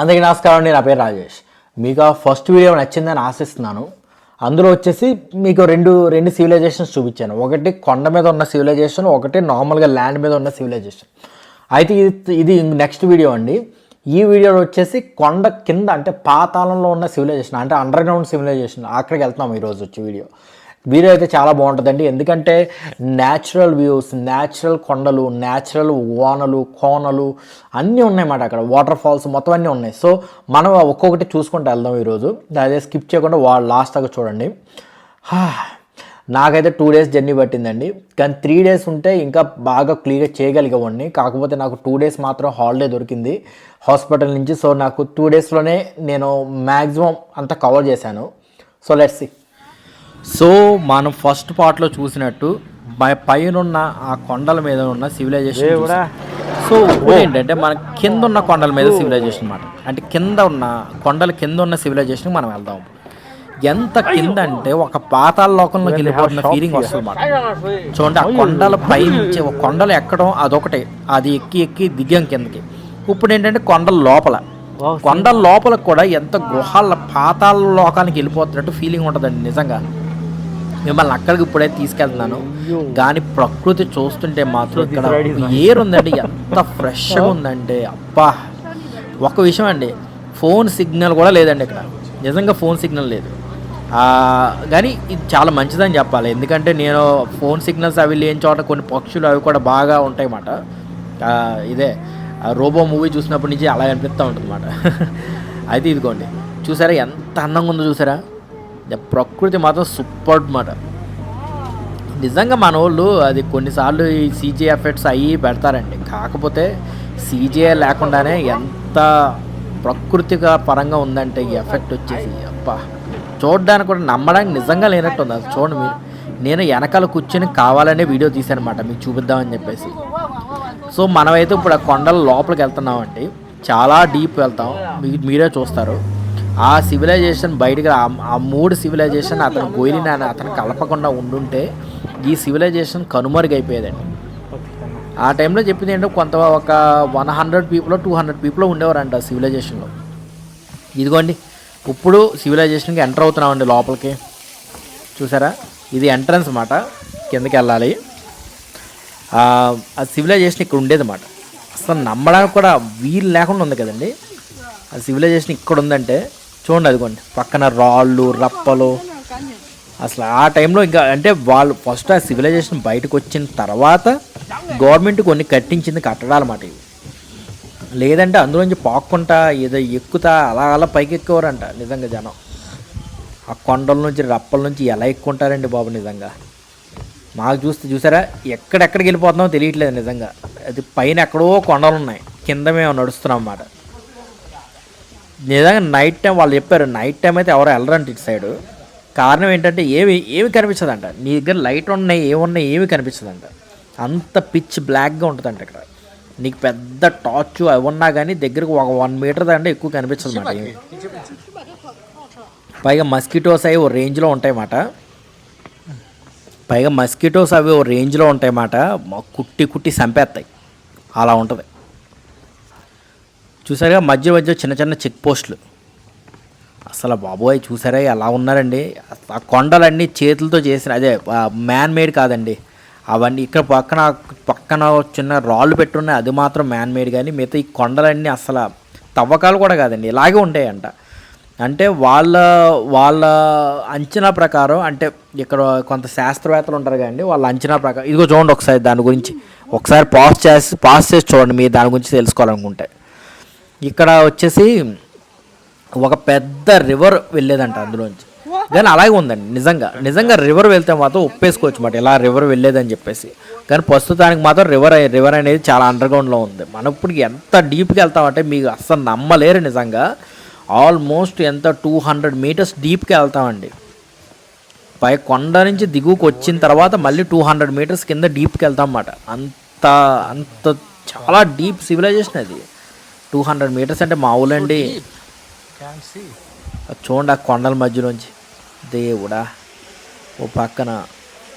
అందరికీ నమస్కారం అండి నా పేరు రాజేష్. మీకు ఆ ఫస్ట్ వీడియో నచ్చిందని ఆశిస్తున్నాను. అందులో వచ్చేసి మీకు రెండు రెండు సివిలైజేషన్స్ చూపించాను. ఒకటి కొండ మీద ఉన్న సివిలైజేషన్ ఒకటి నార్మల్గా ల్యాండ్ మీద ఉన్న సివిలైజేషన్ అయితే ఇది ఇది నెక్స్ట్ వీడియో అండి. ఈ వీడియోలో వచ్చేసి కొండ కింద అంటే పాతాళంలో ఉన్న సివిలైజేషన్ అంటే అండర్ గ్రౌండ్ సివిలైజేషన్ అక్కడికి వెళ్తున్నాం ఈరోజు వచ్చే వీడియో వీడియో అయితే చాలా బాగుంటుందండి. ఎందుకంటే న్యాచురల్ వ్యూస్ న్యాచురల్ కొండలు న్యాచురల్ వానలు కోనలు అన్నీ ఉన్నాయన్నమాట అక్కడ. వాటర్ ఫాల్స్ మొత్తం అన్నీ ఉన్నాయి. సో మనం ఒక్కొక్కటి చూసుకుంటూ వెళ్దాం ఈరోజు. అదే స్కిప్ చేయకుండా వాళ్ళు లాస్ట్ దాకా చూడండి. నాకైతే టూ డేస్ జర్నీ పట్టిందండి. కానీ త్రీ డేస్ ఉంటే ఇంకా బాగా క్లియర్గా చేయగలిగేవాడిని. కాకపోతే నాకు టూ డేస్ మాత్రం హాలిడే దొరికింది. హాస్పిటల్ నుంచి. సో నాకు టూ డేస్లోనే నేను మ్యాక్సిమం అంతా కవర్ చేశాను. సో లెట్స్ సి సో మనం ఫస్ట్ పార్ట్లో చూసినట్టు పై- పైనున్న ఆ కొండల మీద ఉన్న సివిలైజేషన్ చూసాం. సో ఇప్పుడు ఏంటంటే మన కింద ఉన్న కొండల మీద సివిలైజేషన్ అన్నమాట. అంటే కింద ఉన్న కొండల కింద ఉన్న సివిలైజేషన్ మనం వెళ్దాం. ఎంత కింద అంటే ఒక పాతాల లోకంలోకి వెళ్ళిపోతున్న ఫీలింగ్ వస్తుంది అన్నమాట. చూడండి ఆ కొండల పై నుంచి ఒక కొండలు ఎక్కడం అదొకటే. అది ఎక్కి ఎక్కి దిగాం కిందకి. ఇప్పుడు ఏంటంటే కొండల లోపల. కొండల లోపల కూడా ఎంత గుహాల పాతాల లోకానికి వెళ్ళిపోతున్నట్టు ఫీలింగ్ ఉంటుందండి నిజంగా. మిమ్మల్ని అక్కడికి ఇప్పుడే తీసుకెళ్తున్నాను. కానీ ప్రకృతి చూస్తుంటే మాత్రం ఇక్కడ ఏర్ ఉందండి ఎంత ఫ్రెష్గా ఉందంటే అబ్బా. ఒక విషయం అండి ఫోన్ సిగ్నల్ కూడా లేదండి ఇక్కడ. నిజంగా ఫోన్ సిగ్నల్ లేదు. కానీ ఇది చాలా మంచిదని చెప్పాలి. ఎందుకంటే నేను ఫోన్ సిగ్నల్స్ అవి లేని చోట కొన్ని పక్షులు అవి కూడా బాగా ఉంటాయి అన్నమాట ఇదే రోబో మూవీ చూసినప్పటి నుంచి అలా అనిపిస్తూ ఉంటుంది అన్నమాట అయితే ఇదిగోండి చూసారా ఎంత అందంగా ఉందో చూసారా? ప్రకృతి మాత్రం సూపర్ అనమాట నిజంగా మన వాళ్ళు అది కొన్నిసార్లు ఈ సీజీ ఎఫెక్ట్స్ అయ్యి పెడతారండి. కాకపోతే సీజీఏ లేకుండానే ఎంత ప్రకృతిగా పరంగా ఉందంటే ఈ ఎఫెక్ట్ వచ్చేసి అబ్బా! చూడడానికి కూడా నమ్మడానికి నిజంగా లేనట్టు ఉంది అది చూడండి మీరు. నేను వెనకాల కూర్చొని కావాలనే వీడియో తీశానమాట మీకు చూపిద్దామని చెప్పేసి. సో మనమైతే ఇప్పుడు ఆ కొండల లోపలికి వెళ్తున్నామండి. చాలా డీప్ వెళ్తాం. మీరే చూస్తారు. ఆ సివిలైజేషన్ బయటకు ఆ- మూడు సివిలైజేషన్ అతను గోయిలిని అతను కలపకుండా ఉండుంటే ఈ సివిలైజేషన్ కనుమరుగైపోయేదండి. ఆ టైంలో చెప్పింది ఏంటంటే కొంత ఒక one hundred people two hundred people ఉండేవారంట ఆ సివిలైజేషన్లో ఇదిగోండి ఇప్పుడు సివిలైజేషన్కి ఎంటర్ అవుతున్నామండి లోపలికి. చూసారా? ఇది ఎంట్రన్స్ అన్నమాట కిందకి వెళ్ళాలి. ఆ ఆ సివిలైజేషన్ ఇక్కడ ఉండేది అన్నమాట అసలు నమ్మడానికి కూడా వీలు లేకుండా ఉంది కదండి. ఆ సివిలైజేషన్ ఇక్కడ ఉందంటే చూడండి అదిగోండి పక్కన రాళ్ళు రప్పలు. అసలు ఆ టైంలో ఇంకా అంటే వాళ్ళు ఫస్ట్ ఆ సివిలైజేషన్ బయటకు వచ్చిన తర్వాత గవర్నమెంట్ కొన్ని కట్టించింది కట్టడాలన్నమాట ఇవి. లేదంటే అందులోంచి పాక్కుంటా ఏదో ఎక్కుతా అలా అలా పైకి ఎక్కేవారంట నిజంగా జనం. ఆ కొండల నుంచి రప్పల నుంచి ఎలా ఎక్కుంటారండి బాబు నిజంగా. మాకు చూస్తే చూసారా ఎక్కడెక్కడికి వెళ్ళిపోతున్నామో తెలియట్లేదు నిజంగా. అది పైన ఎక్కడో కొండలు ఉన్నాయి కింద మేము నడుస్తున్నాం అన్నమాట. నిజంగా నైట్ టైం వాళ్ళు చెప్పారు నైట్ టైం అయితే ఎవరు వెళ్ళరంట ఇటు సైడ్ కారణం ఏంటంటే ఏమి ఏమి కనిపించదంట. నీ దగ్గర లైట్ ఉన్నాయి ఏమున్నాయి ఏమి కనిపించదంట. అంత పిచ్ బ్లాక్గా ఉంటుందంట ఇక్కడ. నీకు పెద్ద టార్చ్ అవి ఉన్నా కానీ దగ్గరకు ఒక వన్ మీటర్ దాంట్లో ఎక్కువ కనిపించదు అన్నమాట ఏమి? పైగా మస్కిటోస్ అవి ఓ రేంజ్లో ఉంటాయన్నమాట పైగా మస్కిటోస్ అవి ఓ రేంజ్లో ఉంటాయన్నమాట కుట్టి కుట్టి చంపేస్తాయి. అలా ఉంటుంది. చూసారుగా మధ్య మధ్య చిన్న చిన్న చెక్ పోస్టులు. అసలు బాబోయ్ చూసారా ఎలా ఉన్నారండి? ఆ కొండలన్నీ చేతులతో చేసిన అదే మ్యాన్ మేడ్ కాదండి. అవన్నీ ఇక్కడ పక్కన పక్కన చిన్న రాళ్ళు పెట్టున్నాయి అది మాత్రం మ్యాన్ మేడ్ కానీ మిగతా ఈ కొండలన్నీ అసలు తవ్వకాలు కూడా కాదండి ఇలాగే ఉంటాయంట. అంటే వాళ్ళ వాళ్ళ అంచనా ప్రకారం అంటే ఇక్కడ కొంత శాస్త్రవేత్తలు ఉంటారు కదండి వాళ్ళ అంచనా ప్రకారం ఇదిగో చూడండి ఒకసారి దాని గురించి. ఒకసారి పాస్ చేసి పాస్ చేసి చూడండి మీరు దాని గురించి తెలుసుకోవాలనుకుంటే. ఇక్కడ వచ్చేసి ఒక పెద్ద రివర్ వెళ్ళేదంట అందులోంచి. కానీ అలాగే ఉందండి నిజంగా. నిజంగా రివర్ వెళ్తే మాత్రం ఒప్పేసుకోవచ్చు మాట ఇలా రివర్ వెళ్ళేదని చెప్పేసి. కానీ ప్రస్తుతానికి మాత్రం రివర్ రివర్ అనేది చాలా అండర్గ్రౌండ్లో ఉంది. మనం ఇప్పుడు ఎంత డీప్కి వెళ్తామంటే మీకు అస్సలు నమ్మలేరు నిజంగా. ఆల్మోస్ట్ ఎంత టూ హండ్రెడ్ మీటర్స్ డీప్కి వెళ్తామండి. పై కొండ నుంచి దిగువకు వచ్చిన తర్వాత మళ్ళీ టూ హండ్రెడ్ మీటర్స్ కింద డీప్కి వెళ్తాం అన్నమాట. అంత అంత చాలా డీప్ సివిలైజేషన్ అది. టూ హండ్రెడ్ మీటర్స్ అంటే మామూలండి. చూడండి ఆ కొండల మధ్యలోంచి. దేవుడా ఓ పక్కన.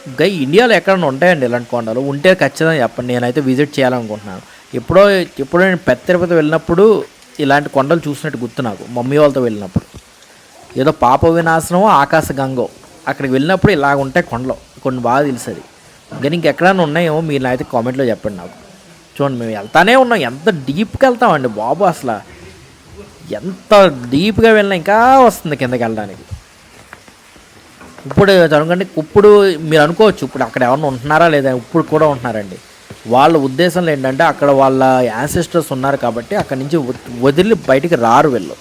ఇంకా ఇండియాలో ఎక్కడైనా ఉంటాయండి ఇలాంటి కొండలు? ఉంటే ఖచ్చితంగా చెప్పండి. నేనైతే విజిట్ చేయాలనుకుంటున్నాను. ఎప్పుడో ఎప్పుడో నేను పెద్ద తిరుపతి వెళ్ళినప్పుడు ఇలాంటి కొండలు చూసినట్టు గుర్తు నాకు మమ్మీ వాళ్ళతో వెళ్ళినప్పుడు. ఏదో పాప వినాశనం ఆకాశ గంగో. అక్కడికి వెళ్ళినప్పుడు ఇలాగ ఉంటాయి కొండలు. కొన్ని బాగా తెలుస్తుంది కానీ ఇంకెక్కడైనా ఉన్నాయేమో మీరు అయితే కామెంట్లో చెప్పండి నాకు. చూడండి మేము వెళ్తానే ఉన్నాం. ఎంత డీప్కి వెళ్తామండి బాబు అసలు. ఎంత డీప్గా వెళ్ళినా ఇంకా వస్తుంది కిందకి వెళ్ళడానికి. ఇప్పుడు అనుకోండి ఇప్పుడు మీరు అనుకోవచ్చు ఇప్పుడు అక్కడ ఎవరైనా ఉంటున్నారా లేదా ఇప్పుడు కూడా ఉంటున్నారండి. వాళ్ళ ఉద్దేశంలో ఏంటంటే అక్కడ వాళ్ళ యాన్సిస్టర్స్ ఉన్నారు కాబట్టి అక్కడ నుంచి వదిలి బయటికి రారు వెళ్ళు.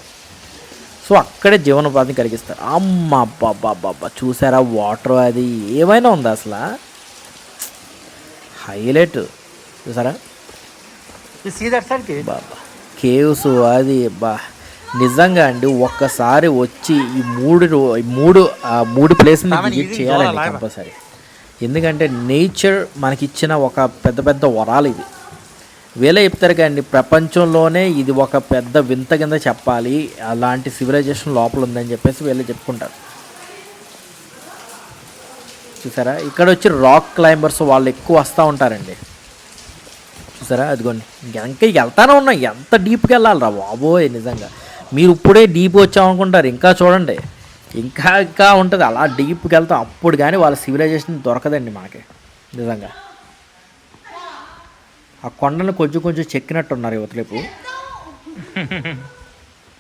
సో అక్కడే జీవనోపాధిని కలిగిస్తారు. అమ్మ అబ్బా చూసారా వాటర్ అది ఏమైనా ఉందా అసలు? హైలైట్. చూసారా? బాబా కేవ్స్ అది బా నిజంగా అండి ఒక్కసారి వచ్చి ఈ మూడు మూడు ఆ మూడు ప్లేస్ని విజిట్ చేయాలండి? కంపల్సరీ. ఎందుకంటే నేచర్ మనకిచ్చిన ఒక పెద్ద పెద్ద వరాలు ఇవి. వీళ్ళే చెప్తారు కానీ ప్రపంచంలోనే ఇది ఒక పెద్ద వింత కింద చెప్పాలి అలాంటి సివిలైజేషన్ లోపల ఉందని చెప్పేసి వీళ్ళు చెప్పుకుంటారు. చూసారా? ఇక్కడ వచ్చి రాక్ క్లైంబర్స్ వాళ్ళు ఎక్కువ వస్తూ ఉంటారండి. చూసారా? అదిగోండి. ఇంకా వెళ్తానే ఉన్నాం. ఎంత డీప్కి వెళ్ళాలిరా బాబోయ్ నిజంగా. మీరు ఇప్పుడే డీప్ వచ్చామనుకుంటారు. ఇంకా చూడండి. ఇంకా ఇంకా ఉంటుంది. అలా డీప్కి వెళ్తాం. అప్పుడు కానీ వాళ్ళ సివిలైజేషన్ దొరకదండి మనకి. నిజంగా. ఆ కొండను కొంచెం కొంచెం చెక్కినట్టున్నారు యువతలేపు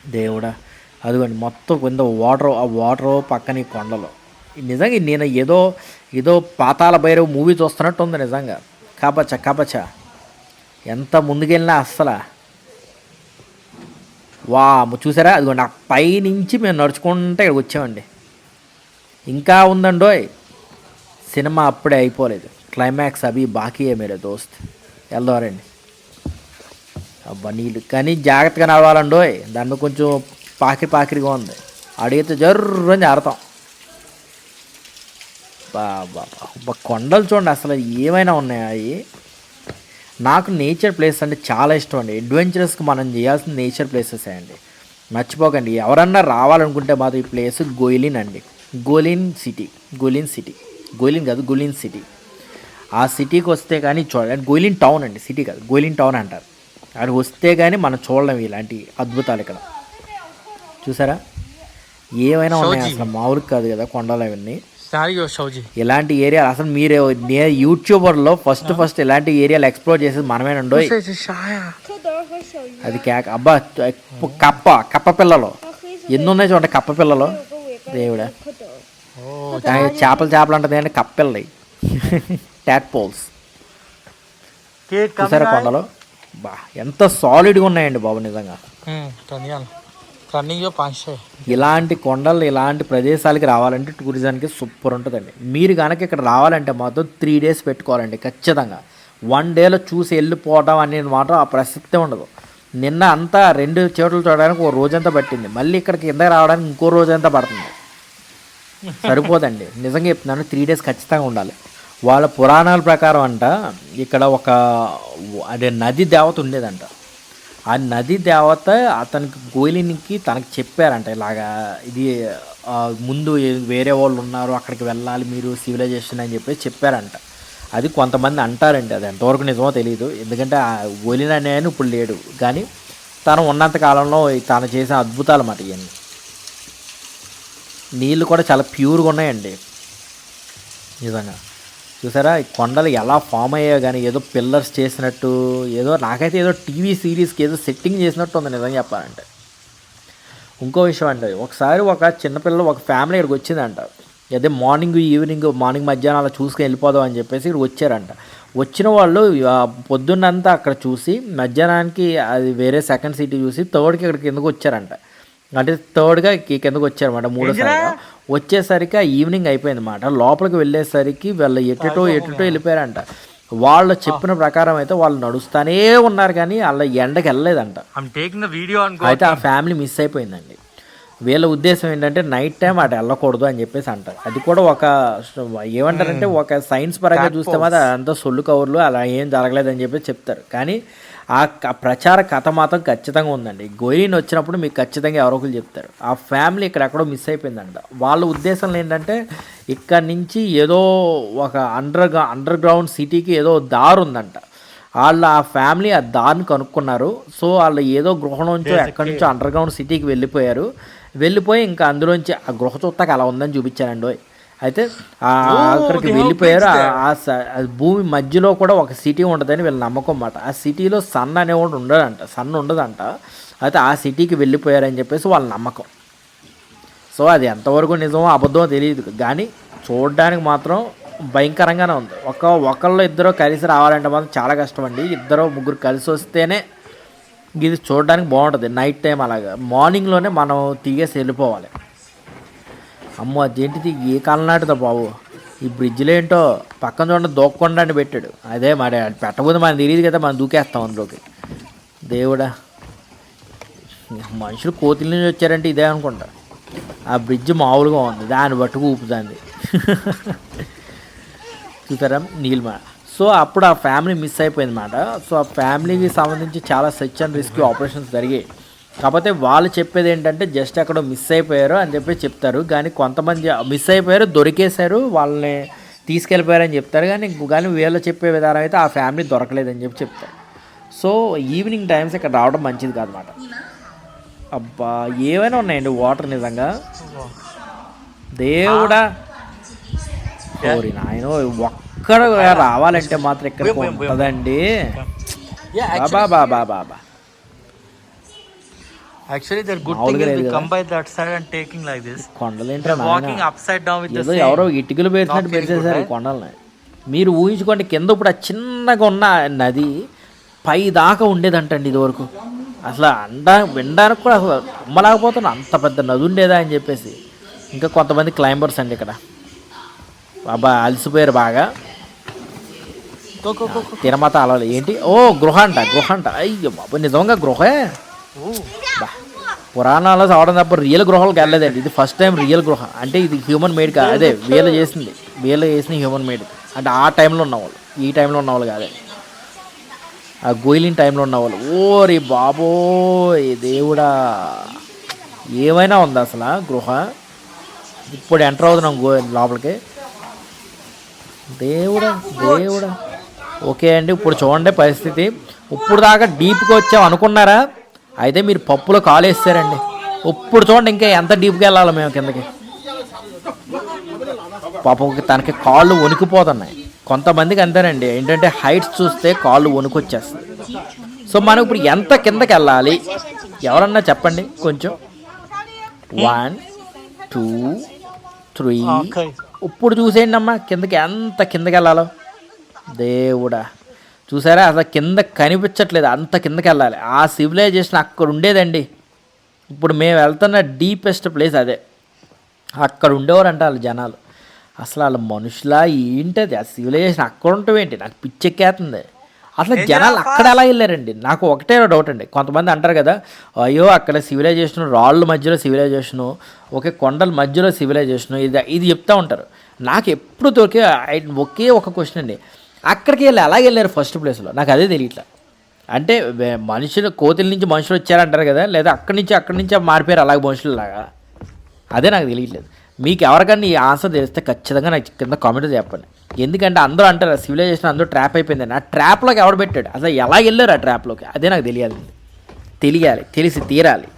దేవుడా. అదిగోండి. మొత్తం కింద వాటర్ ఆ వాటర్ పక్కన ఈ కొండలు. నిజంగా నేను ఏదో ఏదో పాతాల భైరవ్ మూవీ చూస్తున్నట్టు ఉంది నిజంగా. కాపచ్చా కాపచ్చ. ఎంత ముందుకెళ్ళినా అస్సలు. వా చూసారా? అదిగోండి ఆ పైనుంచి మేము నడుచుకుంటే ఇక్కడికి వచ్చామండి. ఇంకా ఉందండోయ్. సినిమా అప్పుడే అయిపోలేదు. క్లైమాక్స్ అవి బాకీయే మీరే దోస్త్. వెళ్దారండి. అబ్బా నీళ్ళు. కానీ జాగ్రత్తగా నడవాలండోయ్. దాన్ని కొంచెం పాకిరి పాకిరిగా ఉంది. అడిగితే జర్రని జారుతాం. బా బా. బా కొండలు చూడండి అసలు ఏమైనా ఉన్నాయా అవి? నాకు నేచర్ ప్లేస్ అంటే చాలా ఇష్టం అండి. అడ్వెంచరస్కి మనం చేయాల్సిన నేచర్ ప్లేసెస్ అండి. మర్చిపోకండి. ఎవరన్నా రావాలనుకుంటే మాత్రం ఈ ప్లేస్ గోయిలిన్ అండి. గోలిన్ సిటీ గోలిన్ సిటీ గోయిలిన్ కాదు గోలిన్ సిటీ ఆ సిటీకి వస్తే కానీ చూడండి గోయిలిన్ టౌన్ అండి. సిటీ కాదు గోయిలిన్ టౌన్ అంటారు. అక్కడికి వస్తే కానీ మనం చూడలేం ఇలాంటి అద్భుతాలు ఇక్కడ. చూసారా? ఏమైనా ఉన్నాయి? అసలు మామూలు కాదు కదా కొండలు అవన్నీ. ఇలాంటి ఏరియా అసలు మీరు నేను యూట్యూబర్లో ఫస్ట్ ఫస్ట్ ఇలాంటి ఏరియాలు ఎక్స్ప్లోర్ చేసేది మనమేనండో. అది కేక అబ్బా కప్ప కప్ప పిల్లలు. ఎన్ని ఉన్నాయి చూడండి కప్ప పిల్లలు? దేవుడా. చేపలు చేపలు అంటది అంటే కప్పెళ్ళి ట్యాట్ పోల్స్ చూసారా కొండలో? బా ఎంత సాలిడ్గా ఉన్నాయండి బాబు నిజంగా. ఇలాంటి కొండలు ఇలాంటి ప్రదేశాలకి రావాలంటే టూరిజానికి సూపర్ ఉంటుందండి. మీరు కనుక ఇక్కడ రావాలంటే మాత్రం త్రీ డేస్ పెట్టుకోవాలండి ఖచ్చితంగా. వన్ డేలో చూసి వెళ్ళిపోవడం అనేది మాత్రం ఆ ప్రసక్తే ఉండదు. నిన్న అంతా రెండు చోట్ల చూడడానికి ఒక రోజంతా పట్టింది. మళ్ళీ ఇక్కడికి కింద రావడానికి ఇంకో రోజంతా పడుతుంది. సరిపోదండి. నిజంగా చెప్తున్నాను త్రీ డేస్ ఖచ్చితంగా ఉండాలి. వాళ్ళ పురాణాల ప్రకారం అంట ఇక్కడ ఒక అదే నది దేవత ఉండేదంట. ఆ నది దేవత అతనికి గోలినికి తనకి చెప్పారంట ఇలాగా ఇది ముందు వేరే వాళ్ళు ఉన్నారు అక్కడికి వెళ్ళాలి మీరు సివిలైజేషన్ అని చెప్పి చెప్పారంట. అది కొంతమంది అంటారండి అది ఎంతవరకు నిజమో తెలియదు ఎందుకంటే ఆ గోలిన్ అనే ఆయన ఇప్పుడు లేడు. కానీ తను ఉన్నంత కాలంలో తను చేసిన అద్భుతాలు మాట ఇవన్నీ నీళ్ళు కూడా చాలా ప్యూర్గా ఉన్నాయండి. నిజంగా. చూసారా? కొండలు ఎలా ఫామ్ అయ్యాయో కానీ ఏదో పిల్లర్స్ చేసినట్టు ఏదో నాకైతే ఏదో టీవీ సిరీస్కి ఏదో సెట్టింగ్ చేసినట్టు ఉంది నిజంగా చెప్పాలంటే. ఇంకో విషయం అంటే ఒకసారి ఒక చిన్నపిల్లలు ఒక ఫ్యామిలీ ఇక్కడికి వచ్చిందంట. అదే మార్నింగ్ ఈవినింగ్ మార్నింగ్ మధ్యాహ్నం అలా చూసుకుని వెళ్ళిపోదాం అని చెప్పేసి ఇక్కడ వచ్చారంట. వచ్చిన వాళ్ళు పొద్దున్నంతా అక్కడ చూసి మధ్యాహ్నానికి అది వేరే సెకండ్ సిటీ చూసి థర్డ్కి ఇక్కడ కిందకు వచ్చారంట. అంటే థర్డ్గా కిందకు వచ్చారన్నమాట మూడోసారి వచ్చేసరికి ఆ ఈవినింగ్ అయిపోయింది అనమాట లోపలికి వెళ్ళేసరికి వాళ్ళు ఎటుటో ఎటుటో వెళ్ళిపోయారంట. వాళ్ళు చెప్పిన ప్రకారం అయితే వాళ్ళు నడుస్తానే ఉన్నారు కానీ వాళ్ళ ఎండకి వెళ్ళలేదంట. Go. అయితే ఆ ఫ్యామిలీ మిస్ అయిపోయిందండి. వీళ్ళ ఉద్దేశం ఏంటంటే నైట్ టైం అటు వెళ్ళకూడదు అని చెప్పేసి అంటారు. అది కూడా ఒక ఏమంటారంటే ఒక సైన్స్ పరంగా చూస్తే మాత్రం అదంతా సొల్లు కవర్లు అలా ఏం జరగలేదని చెప్పి చెప్తారు. కానీ ఆ ప్రచార కథ మాత్రం ఖచ్చితంగా ఉందండి. గోయిన్ వచ్చినప్పుడు మీకు ఖచ్చితంగా ఎవరో ఒకరు చెప్తారు. ఆ ఫ్యామిలీ ఇక్కడ ఎక్కడో మిస్ అయిపోయిందంట. వాళ్ళ ఉద్దేశంలో ఏంటంటే ఇక్కడ నుంచి ఏదో ఒక అండర్ అండర్ గ్రౌండ్ సిటీకి ఏదో దారి ఉందంట. వాళ్ళు ఆ ఫ్యామిలీ ఆ దారిని కనుక్కున్నారు. సో వాళ్ళు ఏదో గృహ నుంచో ఎక్కడి నుంచో అండర్ గ్రౌండ్ సిటీకి వెళ్ళిపోయారు. వెళ్ళిపోయి ఇంకా అందులోంచి ఆ గృహ చూస్తాక అలా ఉందని చూపించారండి. అయితే ఆ అక్కడికి వెళ్ళిపోయారు. భూమి మధ్యలో కూడా ఒక సిటీ ఉంటుందని వీళ్ళ నమ్మకం అన్నమాట. ఆ సిటీలో సన్ అనేవాడు ఉండదంట సన్ ఉండదంట. అయితే ఆ సిటీకి వెళ్ళిపోయారని చెప్పేసి వాళ్ళ నమ్మకం. సో అది ఎంతవరకు నిజమో అబద్ధమో తెలియదు. కానీ చూడడానికి మాత్రం భయంకరంగానే ఉంది. ఒక ఒకళ్ళు ఇద్దరు కలిసి రావాలంటే మాత్రం చాలా కష్టం అండి ఇద్దరు ముగ్గురు కలిసి వస్తేనే ఇది చూడడానికి బాగుంటుంది. నైట్ టైం అలాగా. మార్నింగ్లోనే మనం తీగేసి వెళ్ళిపోవాలి. అమ్మో అదేంటిది? ఏ కాలం నాటిదో బాబు. ఈ బ్రిడ్జ్లో ఏంటో పక్కన చూడండి దూక్కుండా అని పెట్టాడు. అదే మరి అది పెట్టబోతే మనకు తెలియదు కదా మనం దూకేస్తాం అందులోకి. దేవుడా. మనుషులు కోతుల నుంచి వచ్చారంటే ఇదే అనుకుంటా. ఆ బ్రిడ్జ్ మామూలుగా ఉంది దాన్ని బట్టుకు ఊపుతుంది. చూసారా నీల్మా సో అప్పుడు ఆ ఫ్యామిలీ మిస్ అయిపోయింది అన్నమాట. సో ఆ ఫ్యామిలీకి సంబంధించి చాలా సెర్చ్ అండ్ రెస్క్యూ ఆపరేషన్స్ జరిగాయి. కాకపోతే వాళ్ళు చెప్పేది ఏంటంటే జస్ట్ అక్కడ మిస్ అయిపోయారు అని చెప్పి చెప్తారు. కానీ కొంతమంది మిస్ అయిపోయారు దొరికేశారు వాళ్ళని తీసుకెళ్ళిపోయారని చెప్తారు. కానీ కానీ వీళ్ళు చెప్పే విధానం అయితే ఆ ఫ్యామిలీ దొరకలేదని చెప్పి చెప్తారు. సో ఈవినింగ్ టైమ్స్ ఇక్కడ రావడం మంచిది కాదన్నమాట. అబ్బా ఏమైనా ఉన్నాయండి వాటర్ నిజంగా? దేవుడా! ఓరి నాయన ఒక్కడ రావాలంటే మాత్రం ఇక్కడ ఉంటుందండి. బాబా బాబా బాబా By that side and taking like this. కొండలేంట్రా Walking నాయన? upside down with the ఏదో same. ఎవరో ఇటుకలు పెరిచినట్టు పెరిచేశారు good, కొండల్ని. మీరు ఊహించుకోండి కింద ఇప్పుడు ఆ చిన్నగా ఉన్న నది పై దాకా ఉండేదంటండి ఇదివరకు. అసలు అండ వినడానికి కూడా అసలు నమ్మలేకపోతున్నా అంత పెద్ద నది ఉండేదా అని చెప్పేసి. ఇంకా కొంతమంది క్లైంబర్స్ అండి ఇక్కడ. బాబా అలసిపోయారు బాగా. Go, go, go, go. తిరుమత అలవాలు ఏంటి? ఓ గృహ అంట గృహ అంట. అయ్యో బాబు నిజంగా గృహే? పురాణాల్లో చదవడం తప్ప రియల్ గృహాలకు వెళ్ళలేదండి ఇది ఫస్ట్ టైం రియల్ గృహ. అంటే ఇది హ్యూమన్ మేడ్ కాదు అదే వీళ్ళు చేసింది. వీళ్ళు చేసిన హ్యూమన్ మేడ్ అంటే ఆ టైంలో ఉన్నవాళ్ళు. ఈ టైంలో ఉన్నవాళ్ళు కాదే. ఆ గోయిలిన్ టైంలో ఉన్నవాళ్ళు. ఓరి బాబోయ్ దేవుడా. ఏమైనా ఉంది అసలు ఆ గృహ? ఇప్పుడు ఎంటర్ అవుతున్నాం గో లోపలికి. దేవుడా దేవుడా. ఓకే అండి ఇప్పుడు చూడండి పరిస్థితి. ఇప్పుడు దాకా డీప్గా వచ్చాం అనుకున్నారా? అయితే మీరు పప్పులో కాలు వేస్తారండి ఇప్పుడు చూడండి ఇంకా ఎంత డీప్గా వెళ్ళాలి మేము కిందకి. పాపం తనకి కాళ్ళు వణికిపోతున్నాయి. కొంతమందికి అంతేనండి. ఏంటంటే హైట్స్ చూస్తే కాళ్ళు వణుకొచ్చేస్తాయి. సో మనం ఇప్పుడు ఎంత కిందకి వెళ్ళాలి? ఎవరన్నా చెప్పండి కొంచెం. One two three. ఇప్పుడు చూసేయండి అమ్మా. కిందకి ఎంత కిందకి వెళ్ళాలో. దేవుడా. చూసారా? అసలు కింద కనిపించట్లేదు. అంత కిందకి వెళ్ళాలి. ఆ సివిలైజేషన్ అక్కడ ఉండేదండి. ఇప్పుడు మేము వెళ్తున్న డీపెస్ట్ ప్లేస్ అదే. అక్కడ ఉండేవారంట వాళ్ళ జనాలు. అసలు వాళ్ళ మనుషులా ఏంటది? ఆ సివిలైజేషన్ అక్కడ ఉంటావేంటి నాకు పిచ్చెక్కేస్తుంది అసలు జనాలు అక్కడ ఎలా వెళ్ళారండి? నాకు ఒకటే డౌట్ అండి. కొంతమంది అంటారు కదా అయ్యో అక్కడ సివిలైజేషన్ రాళ్ళ మధ్యలో సివిలైజేషను ఒకే కొండల మధ్యలో సివిలైజేషను ఇది ఇది చెప్తా ఉంటారు. నాకు ఎప్పుడు దొరికే ఒకే ఒక క్వశ్చన్ అండి. అక్కడికి వెళ్ళి అలాగే వెళ్ళారు ఫస్ట్ ప్లేస్లో నాకు అదే తెలియట్లా. అంటే మనుషులు కోతుల నుంచి మనుషులు వచ్చారంటారు కదా లేదా అక్కడి నుంచి అక్కడి నుంచి మారిపోయారు అలాగే మనుషులలాగా అదే నాకు తెలియట్లేదు. మీకు ఎవరికన్నా ఈ ఆన్సర్ తెలిస్తే ఖచ్చితంగా నాకు కింద కామెంట్ చెప్పండి. ఎందుకంటే అందరూ అంటారు సివిలైజేషన్ అందరూ ట్రాప్ అయిపోయిందని. ఆ ట్రాప్లోకి ఎవడు పెట్టాడు? అసలు ఎలా వెళ్ళారు ఆ ట్రాప్లోకి అదే నాకు తెలియాలి. తెలియాలి తెలిసి తీరాలి.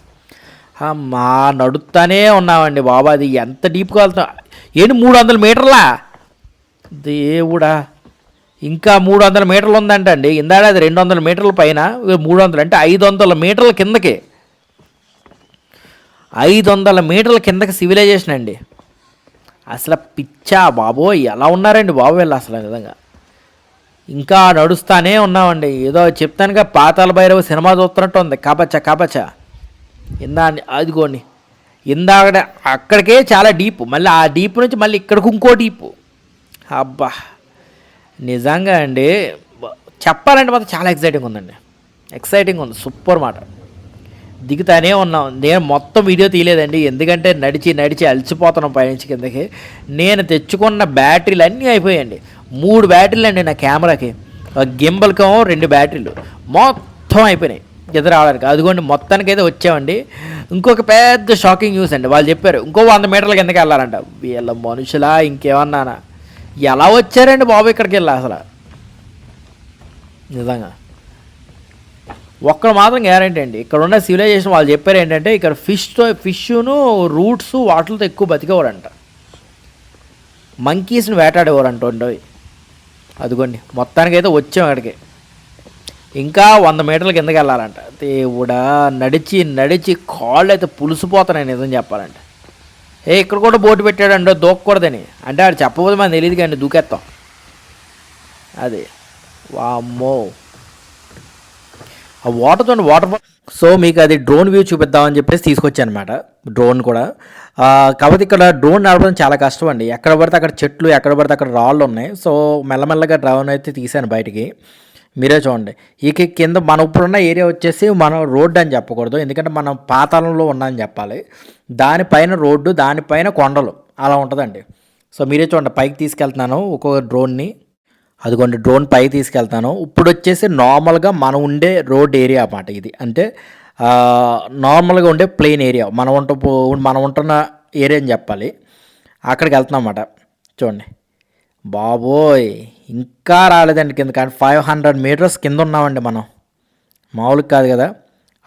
మా నడుస్తానే ఉన్నామండి బాబా అది ఎంత డీప్గా వెళ్తాం ఏంటి మూడు వందల మీటర్లా? దేవుడా. ఇంకా మూడు వందల మీటర్లు ఉందంట అండి ఇందాడ అది రెండు వందల మీటర్ల పైన మూడు వందలు అంటే ఐదు వందల మీటర్ల కిందకి. ఐదు వందల మీటర్ల కిందకి సివిలైజేషన్ అండి. అసలు పిచ్చా బాబో ఎలా ఉన్నారండి బాబు వీళ్ళు అసలు నిజంగా ఇంకా నడుస్తానే ఉన్నామండి. ఏదో చెప్తానుగా పాతాల భైరవ సినిమా చూస్తున్నట్టు ఉంది కాపచ్చ కాపచ్చ. ఇందా అదిగోండి. ఇందాక అక్కడికే చాలా డీప్. మళ్ళీ ఆ డీప్ నుంచి మళ్ళీ ఇక్కడికి ఇంకో డీప్. అబ్బా. నిజంగా అండి చెప్పాలంటే మాత్రం చాలా ఎక్సైటింగ్ ఉందండి. ఎక్సైటింగ్ ఉంది సూపర్ మాట. దిగుతానే ఉన్నాం. నేను మొత్తం వీడియో తీయలేదండి. ఎందుకంటే నడిచి నడిచి అలసిపోతున్నాం పైనుంచి కిందకి. నేను తెచ్చుకున్న బ్యాటరీలు అన్నీ అయిపోయాయండి. మూడు బ్యాటరీలు అండి నా కెమెరాకి. గింబల్కేమో రెండు బ్యాటరీలు. మొత్తం అయిపోయినాయి. ఎదురు రావడానికి. అదిగోండి మొత్తానికి అయితే వచ్చామండి. ఇంకొక పెద్ద షాకింగ్ న్యూస్ అండి. వాళ్ళు చెప్పారు ఇంకో వంద మీటర్ల కిందకి వెళ్ళాలంట. వీళ్ళ మనుషులా ఇంకేమన్నానా? ఎలా వచ్చారండి బాబు ఇక్కడికి వెళ్ళా అసలు? నిజంగా. ఒక్కడ మాత్రం గ్యారంటీ అండి. ఇక్కడ ఉన్న సివిలైజేషన్ వాళ్ళు చెప్పారు ఏంటంటే ఇక్కడ ఫిష్తో ఫిష్ను రూట్స్ వాటితో ఎక్కువ బతికేవారంట. మంకీస్ని వేటాడేవారంట ఉండవి అదిగోండి మొత్తానికి అయితే వచ్చాం అక్కడికి ఇంకా వంద మీటర్ల కిందకి వెళ్ళాలంట. దేవుడా నడిచి నడిచి కాళ్ళు అయితే పులిసిపోతున్నాయి నిజం చెప్పాలంటే. ఏ ఇక్కడ కూడా బోటు పెట్టాడంటో దూకకూడదని అంటే ఆడు చెప్పబోదు మనకు తెలియదు కానీ దూకేస్తాం అది. వామ్మో. ఆ వాటర్ చూడండి వాటర్ సో మీకు అది డ్రోన్ వ్యూ చూపిద్దామని చెప్పేసి తీసుకొచ్చాను అనమాట డ్రోన్ కూడా. కాబట్టి కాకపోతే ఇక్కడ డ్రోన్ నడపడం చాలా కష్టం అండి. ఎక్కడ పడితే అక్కడ చెట్లు ఎక్కడ పడితే అక్కడ రాళ్ళు ఉన్నాయి. సో మెల్లమెల్లగా డ్రోన్ అయితే తీసాను బయటికి. మీరే చూడండి. ఇక కింద మనం ఇప్పుడున్న ఏరియా వచ్చేసి మనం రోడ్డు అని చెప్పకూడదు. ఎందుకంటే మనం పాతాళంలో ఉన్నామని చెప్పాలి. దానిపైన రోడ్డు దానిపైన కొండలు. అలా ఉంటుందండి. సో మీరే చూడండి పైకి తీసుకెళ్తున్నాను ఒక్కొక్క డ్రోన్ని. అదిగోండి డ్రోన్ పైకి తీసుకెళ్తాను. ఇప్పుడు వచ్చేసి నార్మల్గా మనం ఉండే రోడ్ ఏరియా అన్నమాట ఇది. అంటే నార్మల్గా ఉండే ప్లెయిన్ ఏరియా. మనం ఉంట మనం ఉంటున్న ఏరియా అని చెప్పాలి. అక్కడికి వెళ్తున్నాం అన్నమాట. చూడండి. బాబోయ్ ఇంకా రాలేదండి కింద. కానీ ఫైవ్ హండ్రెడ్ మీటర్స్ కింద ఉన్నామండి మనం. మామూలుగా కాదు కదా.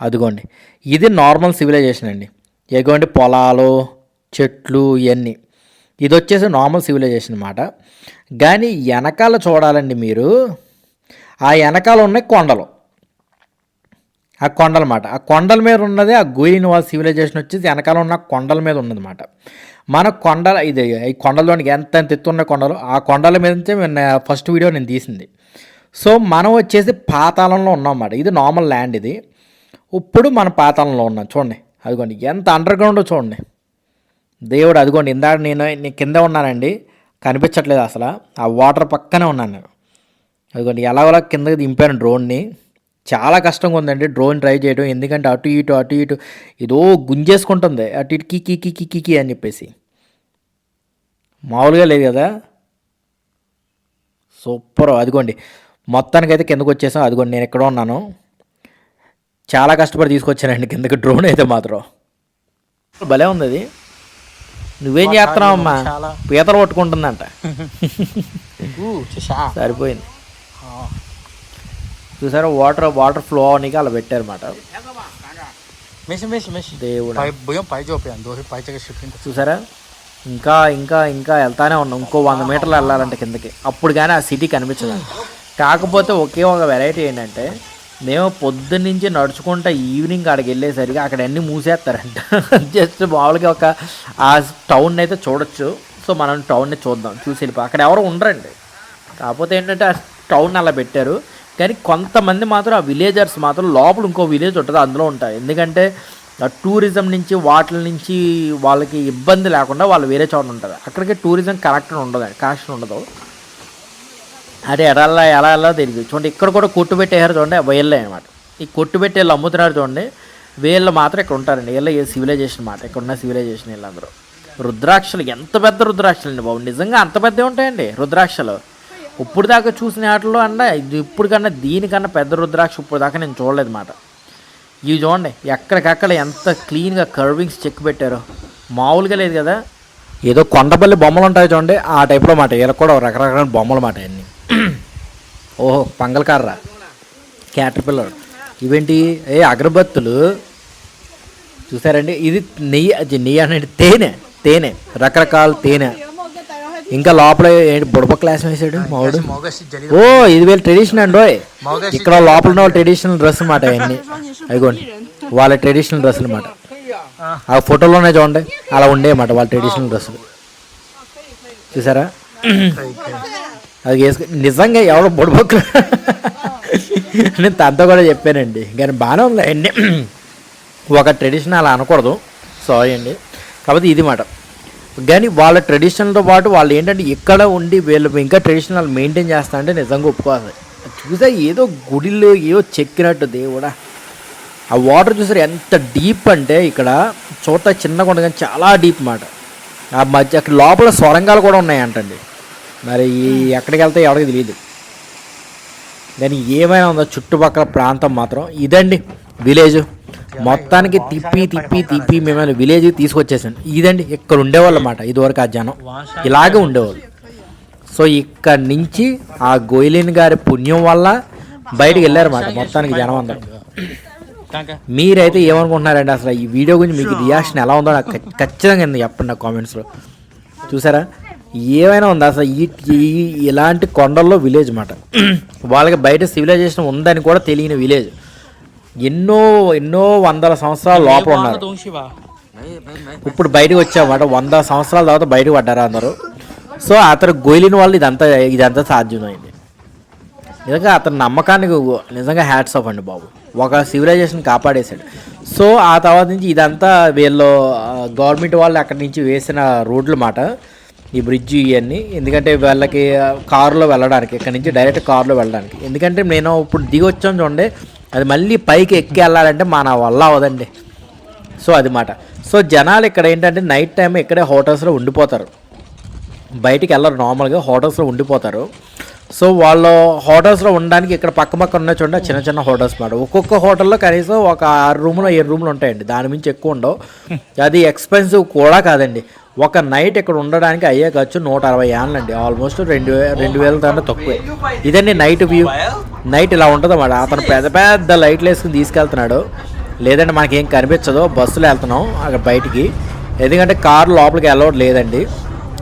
అదిగోండి. ఇది నార్మల్ సివిలైజేషన్ అండి. ఎగోండి పొలాలు చెట్లు ఇవన్నీ ఇది వచ్చేసి నార్మల్ సివిలైజేషన్ అనమాట కానీ వెనకాల చూడాలండి మీరు. ఆ వెనకాల ఉన్నాయి కొండలు. ఆ కొండలమాట ఆ కొండల మీద ఉన్నది ఆ గోయిన్ వాళ్ళ సివిలైజేషన్ వచ్చేసి వెనకాల ఉన్న కొండల మీద ఉన్నదన్నమాట. మన కొండల ఇది ఈ కొండలోనికి ఎంత ఎంత ఎత్తు ఉన్న కొండలు ఆ కొండల మీద నుంచి ఫస్ట్ వీడియో నేను తీసింది. సో మనం వచ్చేసి పాతాళంలో ఉన్నాం అన్నమాట ఇది నార్మల్ ల్యాండ్ ఇది. ఇప్పుడు మన పాతాళంలో ఉన్నాం. చూడండి. అదిగోండి. ఎంత అండర్ గ్రౌండ్ చూడండి. దేవుడు అదిగోండి. ఇందాక నేను నేను కింద ఉన్నానండి. కనిపించట్లేదు అసలు. ఆ వాటర్ పక్కనే ఉన్నాను నేను. అదిగోండి. ఎలాగోలా కిందకి దింపాను డ్రోన్ని చాలా కష్టంగా ఉందండి డ్రోన్ ట్రై చేయడం. ఎందుకంటే అటు ఇటు అటు ఇటు ఏదో గుంజేసుకుంటుంది. అటు ఇటు కి కి కి కి కి కి అని చెప్పేసి. మామూలుగా లేదు కదా? సూపర్. అదిగోండి. మొత్తానికైతే కిందకు వచ్చేసాం. అదిగోండి నేను ఎక్కడో ఉన్నాను. చాలా కష్టపడి తీసుకొచ్చానండి. కిందకి డ్రోన్ అయితే మాత్రం. భలే ఉంది అది. నువ్వేం చేస్తున్నావు అమ్మా. పీతలు పట్టుకుంటుందంట. సరిపోయింది. చూసారా? వాటర్ వాటర్ ఫ్లో అవనికి అలా పెట్టారన్నమాట. మెషిన్ దేవుడా. పై చూపాను పై షిఫ్టింగ్ చూసారా? ఇంకా ఇంకా ఇంకా వెళ్తానే ఉన్నాం. ఇంకో వంద మీటర్లు వెళ్ళాలంటే కిందకి. అప్పుడు కానీ ఆ సిటీ కనిపించదు. కాకపోతే ఒకే ఒక వెరైటీ ఏంటంటే మేము పొద్దున్న నుంచి నడుచుకుంటా ఈవినింగ్ అక్కడికి వెళ్ళేసరికి అక్కడ అన్నీ మూసేస్తారంట. జస్ట్ మామూలుగా ఒక ఆ టౌన్ అయితే చూడొచ్చు. సో మనం టౌన్ని చూద్దాం. చూసి వెళ్ళిపో. అక్కడ ఎవరు ఉండరండి. కాకపోతే ఏంటంటే ఆ టౌన్ అలా పెట్టారు. కానీ కొంతమంది మాత్రం ఆ విలేజర్స్ మాత్రం లోపల ఇంకో విలేజ్ ఉంటుంది అందులో ఉంటాయి ఎందుకంటే ఆ టూరిజం నుంచి వాటి నుంచి వాళ్ళకి ఇబ్బంది లేకుండా వాళ్ళు వేరే చోట ఉంటుంది అక్కడికి టూరిజం కనెక్షన్ ఉండదు కనెక్షన్ ఉండదు. అదే ఎలా ఎలా ఎలా తెలియదు. చూడండి ఇక్కడ కూడా కొట్టు పెట్టేయారు చూడండి వేళ్ళే అనమాట ఈ కొట్టు పెట్టి వీళ్ళు అమ్ముతున్నారు చూడండి వీళ్ళు మాత్రం ఇక్కడ ఉంటారండి. వీళ్ళ సివిలైజేషన్ మాట ఇక్కడ ఉన్న సివిలైజేషన్ వీళ్ళందరూ. రుద్రాక్షలు ఎంత పెద్ద రుద్రాక్షలు అండి బాబు. నిజంగా అంత పెద్దవి ఉంటాయండి రుద్రాక్షలు. ఇప్పుడు దాకా చూసిన వాటిలో అంటే ఇది ఇప్పుడు కన్నా దీనికన్నా పెద్ద రుద్రాక్ష ఇప్పుడు దాకా నేను చూడలేదు మాట ఇవి చూడండి ఎక్కడికక్కడ ఎంత క్లీన్గా కర్వింగ్స్ చెక్ పెట్టారో. మామూలుగా లేదు కదా. ఏదో కొండపల్లి బొమ్మలు ఉంటాయి చూడండి ఆ టైప్లో మాట ఇలా కూడా రకరకాల బొమ్మలు మాట అన్నీ ఓహో పంగల్కార్రా. క్యాటర్ పిల్లర్ ఇవేంటి? ఏ అగరబత్తులు. చూసారండి? ఇది నెయ్యి నెయ్యి అనేది తేనె తేనె రకరకాల తేనె. ఇంకా లోపల ఏంటి బుడప క్లాస్ వేసాడు మావాడు. ఓ ఇది వీళ్ళ ట్రెడిషన్ అండి ఇక్కడ లోపల ఉన్న ట్రెడిషనల్ డ్రెస్ అన్నమాట అవన్నీ అదిగోండి. వాళ్ళ ట్రెడిషనల్ డ్రెస్ అనమాట ఆ. ఫోటోలోనే చూడండి. అలా ఉండేమాట వాళ్ళ ట్రెడిషనల్ డ్రెస్సులు చూసారా? అది వేసుకు నిజంగా ఎవడో బొడబొక్కలు. నేను తనతో కూడా చెప్పానండి. కానీ బాగానే ఉంది. అన్నీ ఒక ట్రెడిషన్ అలా అనకూడదు. సారీ అండి. కాకపోతే ఇది మాట. కానీ వాళ్ళ ట్రెడిషనల్తో పాటు వాళ్ళు ఏంటంటే ఇక్కడ ఉండి వీళ్ళు ఇంకా ట్రెడిషనల్ మెయింటైన్ చేస్తా అంటే నిజంగా ఒప్పుకోవాలి. చూసా ఏదో గుడిలో ఏదో చెక్కినట్టు దేవుడా. ఆ వాటర్ చూసారు ఎంత డీప్ అంటే ఇక్కడ చోట చిన్నగా ఉండదు కానీ చాలా డీప్ మాట. ఆ మధ్య అక్కడ లోపల సొరంగాలు కూడా ఉన్నాయంటండి. మరి ఎక్కడికి వెళ్తే ఎవరికి తెలియదు. కానీ ఏమైనా ఉందో చుట్టుపక్కల ప్రాంతం మాత్రం ఇదండి. విలేజ్ మొత్తానికి తిప్పి తిప్పి తిప్పి మిమ్మల్ని విలేజ్ తీసుకొచ్చేసాను ఇదండి ఇక్కడ ఉండేవాళ్ళు అన్నమాట ఇదివరకు ఆ జనం. ఇలాగే ఉండేవాళ్ళు. సో ఇక్కడ నుంచి ఆ గోయిలిన్ గారి పుణ్యం వల్ల బయటకు వెళ్ళారన్నమాట మొత్తానికి జనం అందరూ. మీరైతే ఏమనుకుంటున్నారండి? అసలు ఈ వీడియో గురించి మీకు రియాక్షన్ ఎలా ఉందో నాకు ఖచ్చితంగా చెప్పండి నా కామెంట్స్లో చూసారా? ఏమైనా ఉందా? అసలు ఈ ఈ- ఇలాంటి కొండల్లో విలేజ్ మాట వాళ్ళకి బయట సివిలైజేషన్ ఉందని కూడా తెలియని విలేజ్. ఎన్నో ఎన్నో వందల సంవత్సరాల లోపల ఉన్నారు. ఇప్పుడు బయటకు వచ్చామాట వంద సంవత్సరాల తర్వాత బయటకు పడ్డారు అందరూ? సో అతను గోయిలిన వాళ్ళు ఇదంతా ఇదంతా సాధ్యమైంది. నిజంగా అతని నమ్మకానికి నిజంగా హ్యాట్స్ ఆఫ్ అండి బాబు. ఒక సివిలైజేషన్ కాపాడేశాడు. సో ఆ తర్వాత నుంచి ఇదంతా వీళ్ళు గవర్నమెంట్ వాళ్ళు అక్కడి నుంచి వేసిన రోడ్లు మాట ఈ బ్రిడ్జ్ ఇవన్నీ ఎందుకంటే వాళ్ళకి కారులో వెళ్ళడానికి ఇక్కడ నుంచి డైరెక్ట్ కారులో వెళ్ళడానికి. ఎందుకంటే నేను ఇప్పుడు దిగొచ్చాను చూడండి. అది మళ్ళీ పైకి ఎక్కి వెళ్ళాలంటే మన వల్ల అవదండి. సో అది మాట. సో జనాలు ఇక్కడ ఏంటంటే నైట్ టైం ఇక్కడే హోటల్స్లో ఉండిపోతారు. బయటికి వెళ్ళరు నార్మల్గా హోటల్స్లో ఉండిపోతారు. సో వాళ్ళు హోటల్స్లో ఉండడానికి ఇక్కడ పక్క పక్క ఉన్న చూడండి చిన్న చిన్న హోటల్స్ మాట. ఒక్కొక్క హోటల్లో కనీసం ఒక ఆరు రూమ్లో ఏడు రూములు ఉంటాయండి. దాని మించి ఎక్కువ ఉండవు. అది ఎక్స్పెన్సివ్ కూడా కాదండి. ఒక నైట్ ఇక్కడ ఉండడానికి అయ్యే ఖర్చు నూట అరవై ఏళ్ళండి ఆల్మోస్ట్ రెండు రెండు వేల కన్నా తక్కువే. ఇదండి నైట్ వ్యూ నైట్ ఇలా ఉంటుందన్నమాట అతను పెద్ద పెద్ద లైట్లు వేసుకుని తీసుకెళ్తున్నాడు. లేదంటే మనకేం కనిపించదు. బస్సులో వెళ్తున్నాం అక్కడ బయటికి. ఎందుకంటే కారు లోపలికి అలౌడ్ లేదండి.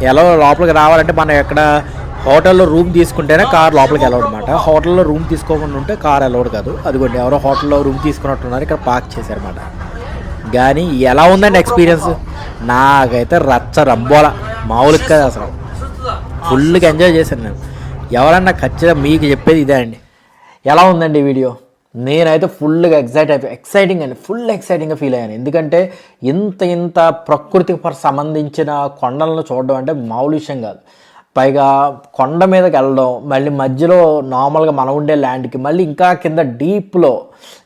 ఎలా లోపలికి రావాలంటే మనం ఎక్కడ హోటల్లో రూమ్ తీసుకుంటేనే కార్ లోపలికి అలౌడ్ అనమాట హోటల్లో రూమ్ తీసుకోకుండా ఉంటే కార్ అలౌడ్ కాదు. అదిగోండి ఎవరో హోటల్లో రూమ్ తీసుకున్నట్టున్నారు. ఇక్కడ పార్క్ చేశారన్నమాట. కానీ ఎలా ఉందండి ఎక్స్పీరియన్స్ నాకైతే రచ్చ రంబోల. మామూలుగా కాదు అసలు. ఫుల్గా ఎంజాయ్ చేశాను నేను. ఎవరన్నా ఖచ్చితంగా మీకు చెప్పేది ఇదే అండి. ఎలా ఉందండి వీడియో నేనైతే ఫుల్గా ఎక్సైట్ అయిపోయి ఎక్సైటింగ్ అండి. ఫుల్ ఎక్సైటింగ్గా ఫీల్ అయ్యాను. ఎందుకంటే ఇంత ఇంత ప్రకృతికి సంబంధించిన కొండలను చూడడం అంటే మామూలు విషయం కాదు. పైగా కొండ మీదకి వెళ్ళడం మళ్ళీ మధ్యలో నార్మల్గా మనం ఉండే ల్యాండ్కి మళ్ళీ ఇంకా కింద డీప్లో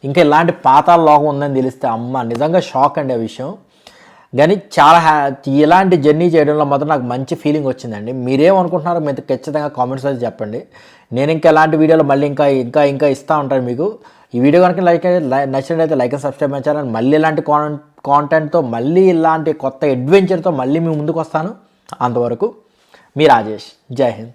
ఇంకా ఇలాంటి పాతాల లోకం ఉందని తెలిస్తే అమ్మ నిజంగా షాక్ అండి ఆ విషయం. కానీ చాలా హ్యా ఇలాంటి జర్నీ చేయడంలో మాత్రం నాకు మంచి ఫీలింగ్ వచ్చిందండి. మీరేమనుకుంటున్నారో మీరు ఖచ్చితంగా కామెంట్స్ అయితే చెప్పండి. నేను ఇంకా ఎలాంటి వీడియోలు మళ్ళీ ఇంకా ఇంకా ఇంకా ఇస్తూ ఉంటాను మీకు. ఈ వీడియో కనుక లైక్ నచ్చినట్లయితే లైక్ అండ్ సబ్స్క్రైబ్ చేయాలని మళ్ళీ ఇలాంటి కాంటెంట్తో మళ్ళీ ఇలాంటి కొత్త అడ్వెంచర్తో మళ్ళీ మీ ముందుకు వస్తాను. అంతవరకు మీ రాజేష్ జై హింద్